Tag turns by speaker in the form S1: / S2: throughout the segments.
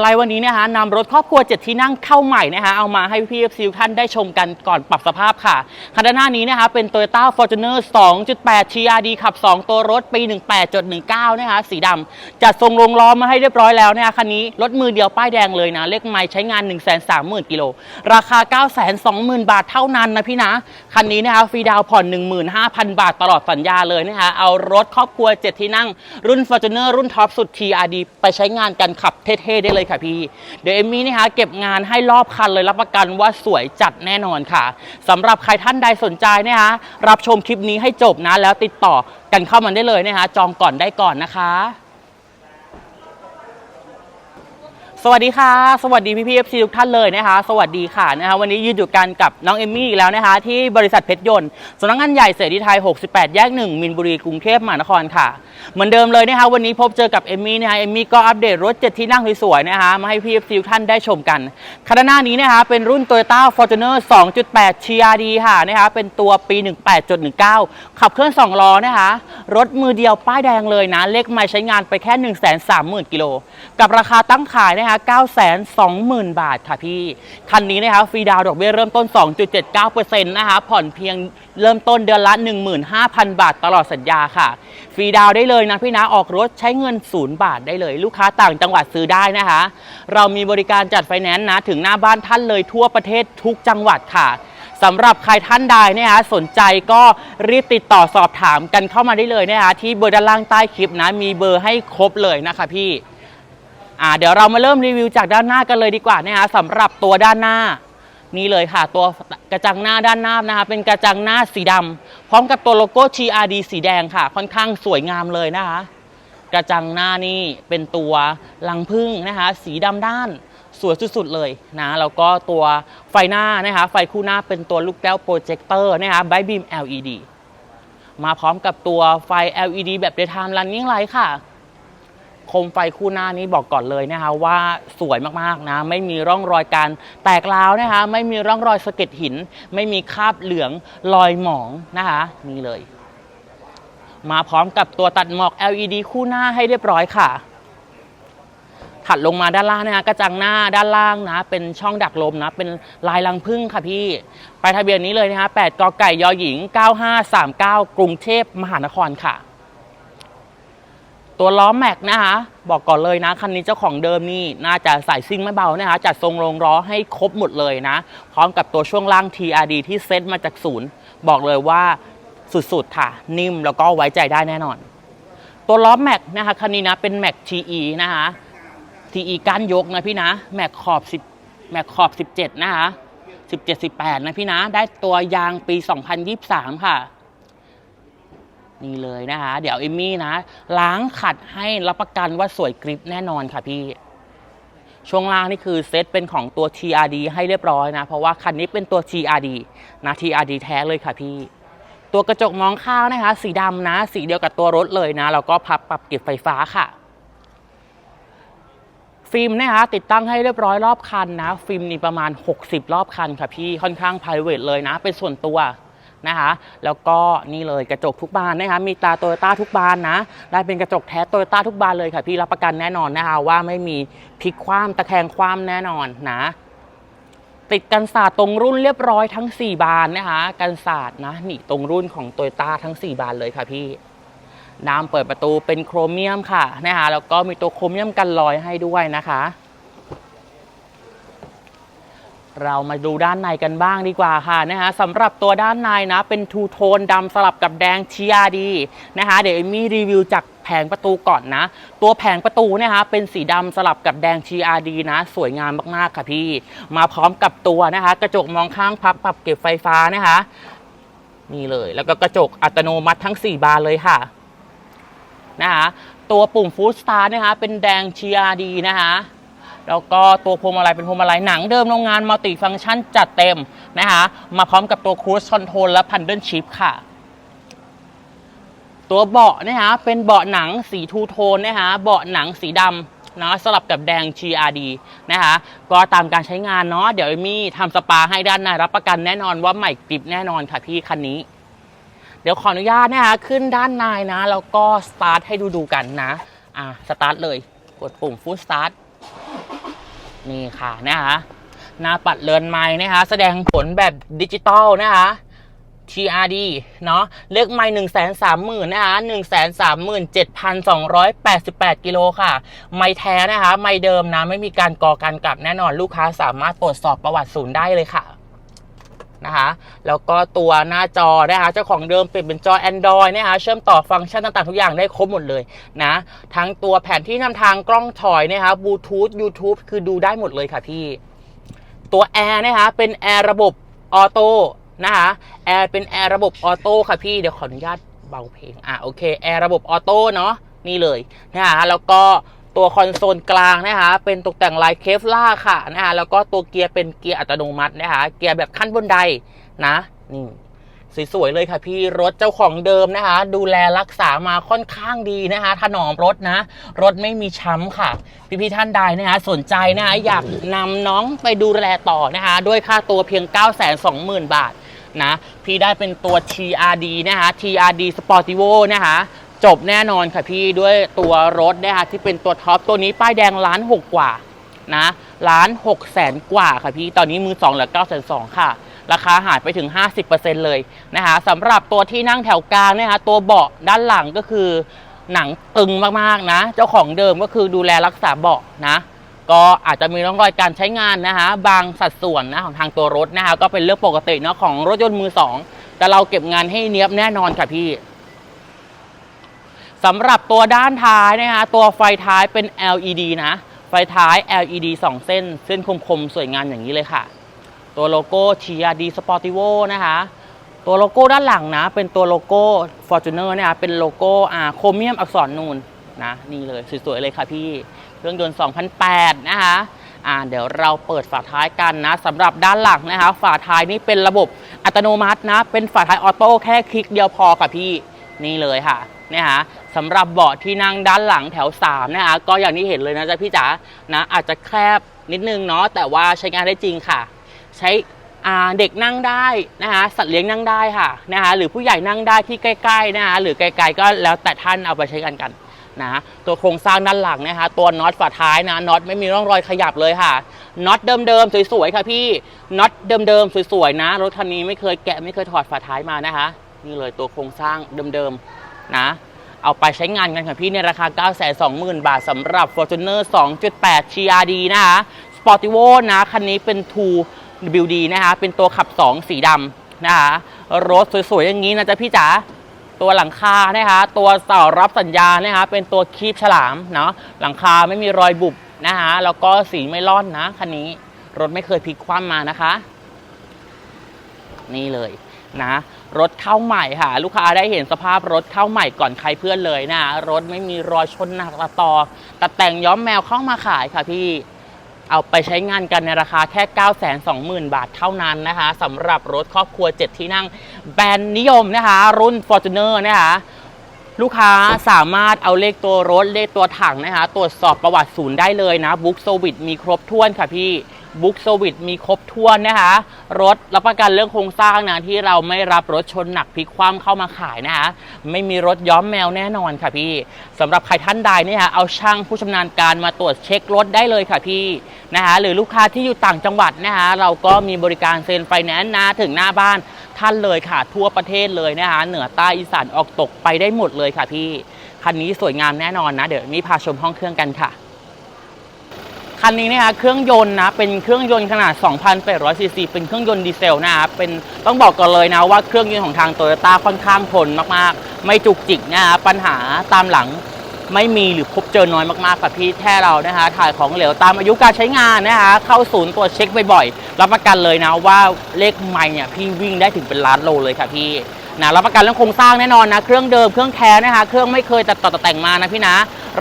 S1: ไลท์วันนี้เนยคะนำรถครอบครัวเจ็ดที่นั่งเข้าใหม่นะคะเอามาให้พี่เอฟซีท่านได้ชมกันก่อนปรับสภาพค่ะคันด้านหน้านี้นะคะเป็น Toyota Fortuner 2.8 TRD ขับ 2 ตัวรถปี 18.19 นะคะสีดำจัดทรงลงล้อมาให้เรียบร้อยแล้วนะคะคันนี้รถมือเดียวป้ายแดงเลยนะเลขไม้ใช้งาน 130,000 กิโล ราคา 920,000 บาทเท่านั้นนะพี่นะ คันนี้นะคะฟรีดาวผ่อน 15,000 บาทตลอดสัญญาเลยนะคะเอารถครอบครัว 7 ที่นั่งรุ่น Fortuner รุ่นท็อปสุด TRD ไปใช้งานกันขับเท่ๆได้เลยค่ะพี่ เดี๋ยวเอมมี่นะคะเก็บงานให้รอบคันเลยรับประกันว่าสวยจัดแน่นอนค่ะสำหรับใครท่านใดสนใจนะคะรับชมคลิปนี้ให้จบนะแล้วติดต่อกันเข้ามาได้เลยนะคะจองก่อนได้ก่อนนะคะ สวัสดีค่ะ สวัสดีพี่พีเอฟซีทุกท่านเลยนะคะ สวัสดีค่ะนะคะวันนี้ยืนอยู่กันกับน้องเอมมี่อีกแล้วนะคะ ที่บริษัทเพชรยนต์สำนักงานใหญ่เสรีไทย 68 แยก 1 มินบุรีกรุงเทพมหานครค่ะ เหมือนเดิมเลยนะคะวันนี้พบเจอกับเอมมี่นะคะเอมมี่ก็อัปเดตรถ7ที่นั่งสวยๆนะคะมาให้พี่เอฟซีทุกท่านได้ชมกันคันหน้านี้นะคะเป็นรุ่น Toyota Fortuner 2.8 TRD ค่ะนะคะเป็นตัวปี 18.19 ขับเคลื่อน2ล้อนะคะรถมือเดียวป้ายแดงเลยนะเลขไม้ใช้งานไปแค่ 130,000กิโลกับราคาตั้งขายนะคะ920,000 บาทค่ะพี่ คันนี้นะคะฟรีดาวดอกเบี้ยเริ่มต้น 2.79%นะคะผ่อนเพียงเริ่มต้นเดือนละ 15,000 บาทตลอดสัญญาค่ะ ฟรีดาวได้เลยนะพี่นะออกรถใช้เงิน 0 บาทได้เลย ลูกค้าต่างจังหวัดซื้อได้นะคะ เรามีบริการจัดไฟแนนซ์นะถึงหน้าบ้านท่านเลยทั่วประเทศทุกจังหวัดค่ะสำหรับใครท่านใดเนี่ยฮะสนใจก็รีบติดต่อสอบถามกันเข้ามาได้เลยนะคะที่เบอร์ด้านล่างใต้คลิปนะมีเบอร์ให้ครบเลยนะคะพี่ อ่าเดี๋ยวเรามาเริ่มรีวิวจากด้านหน้ากันเลยดีกว่านะคะสำหรับตัวด้านหน้า นี่เลยค่ะ ตัวกระจังหน้าด้านหน้านะคะเป็นกระจังหน้าสีดำพร้อมกับตัวโลโก้ TRD สีแดงค่ะ ค่อนข้างสวยงามเลยนะคะ กระจังหน้านี่เป็นตัวลังพึ่งนะคะสีดำด้านสวยสุดๆเลยนะแล้วก็ตัวไฟหน้านะคะไฟคู่หน้าเป็นตัวลูกแก้วโปรเจคเตอร์นะคะไบบีม LED มาพร้อมกับตัวไฟ LED แบบ daytime running light ค่ะ คมไฟคู่หน้านี้บอกก่อนเลยนะคะว่าสวยมากๆนะ ไม่มีร่องรอยการแตกร้าวนะคะ ไม่มีร่องรอยสะเก็ดหิน ไม่มีคราบเหลืองรอยหมองนะคะนี่เลย มาพร้อมกับตัวตัดหมอก LED คู่หน้าให้เรียบร้อยค่ะถัดลงมาด้านล่างนะคะกระจังหน้าด้านล่างนะ เป็นช่องดักลมนะ เป็นลายลังพึ่งค่ะพี่ ไปทะเบียนนี้เลยนะคะ8กไก่ยอหญิง 9539 กรุงเทพมหานครค่ะ ตัวล้อแม็กนะคะ บอกก่อนเลยนะ คันนี้เจ้าของเดิมนี่น่าจะใส่ซิ่งไม่เบานะคะจัดทรงลงล้อให้ครบหมดเลยนะ พร้อมกับตัวช่วงล่าง TRD ที่เซ็ตมาจากศูนย์ บอกเลยว่าสุดๆค่ะ นิ่มแล้วก็ไว้ใจได้แน่นอน ตัวล้อแม็กนะคะคันนี้นะเป็นแม็ก TE นะคะ TE ก้านยกนะพี่นะแม็กขอบ10แม็กขอบ 17 นะคะ17 18 นะพี่นะ ได้ตัวยางปี 2023 ค่ะ นี่เลยนะคะ เดี๋ยวเอมมี่นะ ล้างขัดให้รับประกันว่าสวยกริปแน่นอนค่ะพี่ ช่วงล่างนี่คือเซตเป็นของตัว TRD ให้เรียบร้อยนะ เพราะว่าคันนี้เป็นตัว TRD นะ TRD แท้เลยค่ะพี่ ตัวกระจกมองข้างนะคะ สีดำนะ สีเดียวกับตัวรถเลยนะ แล้วก็พับปรับเก็บไฟฟ้าค่ะฟิล์มนะคะติดตั้งให้เรียบร้อยรอบคันนะ ฟิล์มนี่ประมาณ 60 รอบคันค่ะพี่ค่อนข้าง p r i v a t เลยนะ เป็นส่วนตัว นะคะ แล้วก็นี่เลยกระจกทุกบานนะคะ มีตาโตโยต้าทุกบานนะ ได้เป็นกระจกแท้โตโยต้าทุกบานเลยค่ะ พี่รับประกันแน่นอนนะคะ ว่าไม่มีพลิกคว่ำตะแคงคว่ำแน่นอนนะ ติดกันศาสตร์ตรงรุ่นเรียบร้อยทั้ง 4 บานนะคะ กันศาสตร์นะนี่ตรงรุ่นของโตโยต้าทั้ง 4 บานเลยค่ะพี่น้ำเปิดประตูเป็นโครเมียมค่ะนะคะแล้วก็มีตัวโครเมียมกันรอยให้ด้วยนะคะ เรามาดูด้านในกันบ้างดีกว่าค่ะนะคะสำหรับตัวด้านในนะ เป็นทูโทนดำสลับกับแดง TRD นะคะเดี๋ยวเอมี่รีวิวจากแผงประตูก่อนนะ ตัวแผงประตูนะคะเป็นสีดำสลับกับแดง TRD นะ สวยงามมากๆค่ะพี่ มาพร้อมกับตัวนะคะ กระจกมองข้างพับปรับเก็บไฟฟ้านะคะนี่เลย แล้วก็กระจกอัตโนมัติทั้ง 4 บานเลยค่ะนะคะตัวปุ่มฟู d สตาร์นะคะเป็นแดง TRD นะคะ แล้วก็ตัวพวงมาลัยเป็นพวงมาลัยหนังเดิมโรงงานมัลติฟัง c t ชันจัดเต็มนะคะมาพร้อมกับตัวค i ู e คอนโทรลและพันเดิลชิพค่ะ ตัวเบาะนะคะเป็นเบาะหนังสีทูโทนนะคะเบาะหนังสีดำนะสลับกับแดง TRD นะคะก็ตามการใช้งานเนาะเดี๋ยวมี่ทำสปาให้ด้านในรับประกันแน่นอนว่าใหม่กริบแน่นอนค่ะพี่คันนี้ เดี๋ยวขออนุญาตนะคะขึ้นด้านในนะแล้วก็สตาร์ทให้ดูดูกันนะอะสตาร์ทเลยกดปุ่มฟู l สตาร์ท นี่ค่ะนะคะหน้าปัดเลือนไม้นะคะ แสดงผลแบบดิจิตอลนะคะ TRD เนาะเลขไม่หนึ่งแสนสามหมื่นนะคะหนึ่งแสนสามหมื่นเจ็ดพันสองร้อยแปดสิบแปดกิโลค่ะ ไม้แท้นะคะ ไม้เดิมนะ ไม่มีการก่อการกลับแน่นอนลูกค้าสามารถตรวจสอบประวัติศูนย์ได้เลยค่ะ นะคะ แล้วก็ตัวหน้าจอนะคะเจ้าของเดิมเปลี่ยนเป็นจอ Android นะคะเชื่อมต่อฟังก์ชันต่างๆ ทุกอย่างได้ครบหมดเลยนะทั้งตัวแผนที่นำทางกล้องถอยนะคะบลูทูธ YouTube คือดูได้หมดเลยค่ะพี่ ตัวแอร์นะคะเป็นแอร์ระบบออโต้นะคะแอร์เป็นแอร์ระบบออโต้ค่ะพี่เดี๋ยวขออนุญาตเบาเพลงอะโอเคแอร์ระบบออโต้เนาะนี่เลยนะคะแล้วก็ ตัวคอนโซลกลางนะคะเป็นตกแต่งลายเคฟล่าค่ะนะคะแล้วก็ตัวเกียร์เป็นเกียร์อัตโนมัตินะคะเกียร์แบบขั้นบนไดนะนี่สวยๆเลยค่ะพี่รถเจ้าของเดิมนะคะ ดูแลรักษามาค่อนข้างดีนะคะ ถนอมรถนะ รถไม่มีช้ำค่ะ พี่ๆท่านใดนะคะ สนใจนะคะอยากนำน้องไปดูแลต่อนะคะ ด้วยค่าตัวเพียง 9 2 0 0 0 0 บาทนะ พี่ได้เป็นตัว TRD นะคะ TRD Sportivo นะคะ จบแน่นอนค่ะพี่ด้วยตัวรถนะคะที่เป็นตัวท็อปตัวนี้ป้ายแดงล้านหกกว่านะล้านหกแสนกว่าค่ะพี่ตอนนี้มือสองเหลือเก้าแสนสองค่ะ ราคาหายไปถึง 50%เลยนะคะสำหรับตัวที่นั่งแถวกลางนะคะตัวเบาะด้านหลังก็คือหนังตึงมากๆนะ เจ้าของเดิมก็คือดูแลรักษาเบาะนะ ก็อาจจะมีร่องรอยการใช้งานนะคะบางสัดส่วนนะของทางตัวรถนะคะก็เป็นเรื่องปกติเนาะของรถยนต์มือสองแต่เราเก็บงานให้เนี้ยบแน่นอนค่ะพี่ สำหรับตัวด้านท้ายนะคะตัวไฟท้ายเป็น LED นะ ไฟท้าย LED 2 เส้น เส้นคมๆ สวยงามอย่างนี้เลยค่ะ ตัวโลโก้ TRD Sportivo นะคะ ตัวโลโก้ด้านหลังนะ เป็นตัวโลโก้ Fortuner นะคะเป็นโลโก้อ่าโครเมียมอักษรนูนนะนี่เลยสวยๆเลยค่ะพี่เครื่องยนต์2008 นะคะอ่าเดี๋ยวเราเปิดฝาท้ายกันนะสำหรับด้านหลังนะคะฝาท้ายนี่เป็นระบบอัตโนมัตินะ เป็นฝาท้ายออโต้แค่คลิกเดียวพอค่ะพี่นี่เลยค่ะนี่ฮะ สำหรับเบาะที่นั่งด้านหลังแถว3นะคะก็อย่างที่เห็นเลยนะจ๊ะพี่จ๋านะอาจจะแคบนิดนึงเนาะแต่ว่าใช้งานได้จริงค่ะ ใช้เด็กนั่งได้นะคะสัตว์เลี้ยงนั่งได้ค่ะนะคะหรือผู้ใหญ่นั่งได้ที่ใกล้ๆนะคะหรือไกลๆก็แล้วแต่ท่านเอาไปใช้กันกันนะตัวโครงสร้างด้านหลังนะคะตัวน็อตฝาท้ายนะน็อตไม่มีร่องรอยขยับเลยค่ะน็อตเดิมๆสวยๆค่ะพี่น็อตเดิมๆสวยๆนะรถคันนี้ไม่เคยแกะไม่เคยถอดฝาท้ายมานะคะ นี่เลยตัวโครงสร้างเดิมๆนะ เอาไปใช้งานกันค่ะพี่ในราคา 920,000 บาทสำหรับ Fortuner 2.8 TRD นะคะ Sportivo นะคันนี้เป็น 2 WD นะคะ เป็นตัวขับ 2 สีดำนะคะ รถสวยๆ อย่างนี้นะจ๊ะพี่จ๋าตัวหลังคานะคะตัวเสารับสัญญาณนะคะเป็นตัวคีบฉลามเนาะหลังคาไม่มีรอยบุบนะคะแล้วก็สีไม่ร่อนนะคันนี้รถไม่เคยพลิกคว่ำมานะคะ นี่เลยนะ รถเข้าใหม่ค่ะ ลูกค้าได้เห็นสภาพรถเข้าใหม่ก่อนใครเพื่อนเลยนะ รถไม่มีรอยชนหนักตะตอตัดแต่งย้อมแมวเข้ามาขายค่ะพี่เอาไปใช้งานกันในราคาแค่ 920,000 บาทเท่านั้นนะคะสำหรับรถครอบครัว 7 ที่นั่ง แบรนด์นิยมนะคะ รุ่น Fortuner นะคะลูกค้าสามารถเอาเลขตัวรถ เลขตัวถังนะคะ ตรวจสอบประวัติศูนย์ได้เลยนะบุ๊กโซวิตมีครบถ้วนค่ะพี่ บุ๊กโซวิตมีครบถ้วนนะคะ รถรับประกันเรื่องโครงสร้างนะที่เราไม่รับรถชนหนักพลิกคว่ำเข้ามาขายนะคะ ไม่มีรถย้อมแมวแน่นอนค่ะพี่สำหรับใครท่านใดเนี่ยค่ะเอาช่างผู้ชำนาญการมาตรวจเช็ครถได้เลยค่ะพี่นะคะหรือลูกค้าที่อยู่ต่างจังหวัดนะคะเราก็มีบริการเซ็นไฟแนนซ์นะถึงหน้าบ้านท่านเลยค่ะ ทั่วประเทศเลยนะคะเหนือใต้อีสานออกตกไปได้หมดเลยค่ะพี่คันนี้สวยงามแน่นอนนะ เดี๋ยวมีพาชมห้องเครื่องกันค่ะ คันนี้นะคะเครื่องยนต์นะเป็นเครื่องยนต์ขนาด 2,800ซีซีเป็นเครื่องยนต์ดีเซลนะคะเป็นต้องบอกก่อนเลยนะว่าเครื่องยนต์ของทางโตโยต้าค่อนข้างทนมากๆ ไม่จุกจิกนะคะปัญหาตามหลังไม่มีหรือพบเจอน้อยมากๆค่ะพี่แค่เรานะคะถ่ายของเหลวตามอายุการใช้งานนะคะเข้าศูนย์ตรวจเช็คบ่อยๆรับประกันเลยนะว่าเลขไม่เนี่ยพี่วิ่งได้ถึงเป็นล้านโลเลยค่ะพี่นะรับประกันเรื่องโครงสร้างแน่นอนนะ เครื่องเดิมเครื่องแท้นะคะเครื่องไม่เคยตัดต่อแต่งมานะพี่นะ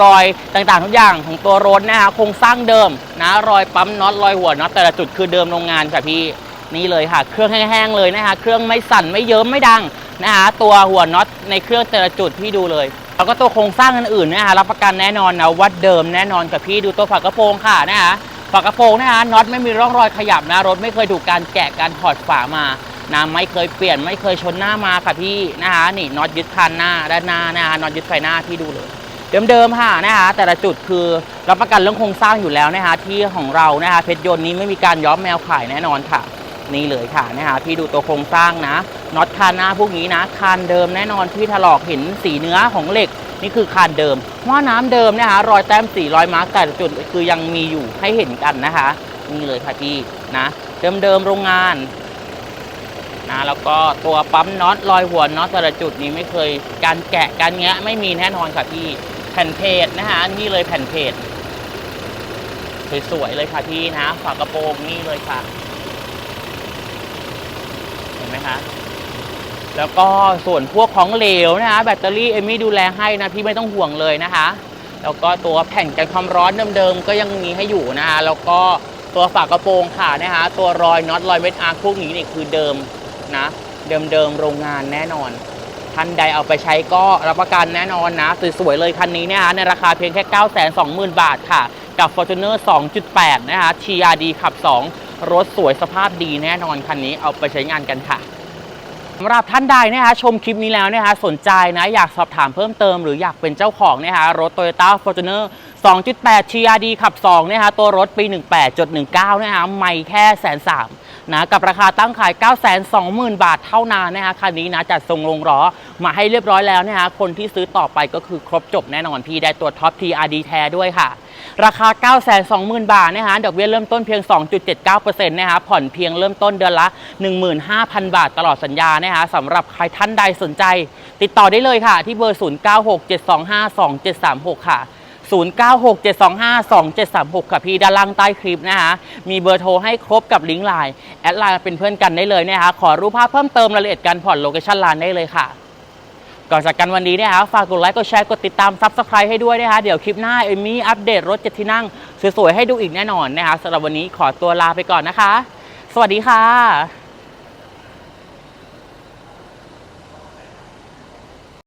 S1: รอยต่างๆ ทุกอย่างของตัวรถนะคะโครงสร้างเดิมนะรอยปั๊มน็อตรอยหัวน็อตแต่ละจุดคือเดิมโรงงานค่ะพี่นี่เลยค่ะ เครื่องแห้งๆเลยนะคะเครื่องไม่สั่นไม่เยิ้มไม่ดังนะคะตัวหัวน็อตในเครื่องแต่ละจุดพี่ดูเลยแล้วก็ตัวโครงสร้างอื่นๆนะคะรับประกันแน่นอนนะวัดเดิมแน่นอนกับพี่ดูตัวฝากระโปรงค่ะนะคะฝากระโปรงนะคะน็อตไม่มีร่องรอยขยับนะรถไม่เคยถูกการแกะการถอดฝามานะไม่เคยเปลี่ยนไม่เคยชนหน้ามาค่ะพี่นะคะนี่น็อตยึดคันหน้าด้านหน้านะคะน็อตยึดไฟหน้าพี่ดูเลย เดิมๆค่ะนะคะแต่ละจุดคือรับประกันเรื่องโครงสร้างอยู่แล้วนะคะที่ของเรานะคะเพชรยนต์นี้ไม่มีการย้อมแมวขายแน่นอนค่ะ นี่เลยค่ะนะคะพี่ดูตัวโครงสร้างนะน็อตคานหน้าพวกนี้นะคานเดิมแน่นอนพี่ถลอกเห็นสีเนื้อของเหล็กนี่คือคานเดิมหม้อน้ำเดิมนะคะรอยแต้มสีรอยมาร์กแต่ละจุดคือยังมีอยู่ให้เห็นกันนะคะ นี่เลยค่ะพี่นะเดิมๆโรงงานนะแล้วก็ตัวปั๊มน็อตรอยหัวน็อตแต่ละจุดนี้ไม่เคยการแกะการแงะไม่มีแน่นอนค่ะพี่ แผ่นเพจนะคะนี่เลยแผ่นเพจสวยๆเลยค่ะพี่นะฝากระโปรงนี่เลยค่ะ เห็นไหมคะแล้วก็ส่วนพวกของเหลวนะคะแบตเตอรี่เอมี่ดูแลให้นะพี่ไม่ต้องห่วงเลยนะคะ แล้วก็ตัวแผ่นกันความร้อนเดิมๆก็ยังมีให้อยู่นะคะแล้วก็ตัวฝากระโปรงค่ะนะคะตัวรอยน็อตรอยเม็ดอาร์พวกนี้นี่คือเดิมนะเดิมๆโรงงานแน่นอน ท่านใดเอาไปใช้ก็รับประกันแน่นอนนะ สวยๆเลยคันนี้เนยคะในราคาเพียงแค่ 9 2 0 0 0 0 บาทค่ะ กับ Fortuner 2.8 นะคะ TRD ขับ 2 รถสวยสภาพดีแน่นอนคันนี้เอาไปใช้งานกันค่ะสำหรับท่านใดนะคะชมคลิปนี้แล้วนะคะสนใจนะอยากสอบถามเพิ่มเติมหรืออยากเป็นเจ้าของนะคะรถ Toyota Fortuner 2.8 TRD ขับ2นะคะตัวรถปี 18.19 นะคะไม่แค่แสนสาม นะกับราคาตั้งขาย 9 2 0 0 0 0 บาทเท่านั้นนะคะคันนี้นะจัดทรงลงล้อมาให้เรียบร้อยแล้วนะคะคนที่ซื้อต่อไปก็คือครบจบแน่นอนพี่ได้ตัวท็อป TRD แท้ด้วยค่ะ ราคา 9 2 0 0 0 0 บาทนะคะดอกเบี้ยเริ่มต้นเพียง 2.79%นะคะผ่อนเพียงเริ่มต้นเดือนละ 15,000 บาทตลอดสัญญานะคะสำหรับใครท่านใดสนใจ ติดต่อได้เลยค่ะ ที่เบอร์ 0967252736 ค่ะ 0967252736 ค่ะพี่ด้านล่างใต้คลิปนะคะ มีเบอร์โทรให้ครบกับลิงก์ไลน์แอดไลน์เป็นเพื่อนกันได้เลยนะคะ ขอรูปภาพเพิ่มเติมรายละเอียดการผ่อนโลเคชั่นไลน์ได้เลยค่ะ ก่อนจากกันวันนี้นะคะฝากกดไลค์ กดแชร์ กดติดตามซับสไครต์ให้ด้วยนะคะ เดี๋ยวคลิปหน้า เอมมี่อัปเดตรถเจ็ดที่นั่งสวยๆให้ดูอีกแน่นอนนะคะสำหรับวันนี้ขอตัวลาไปก่อนนะคะ สวัสดีค่ะ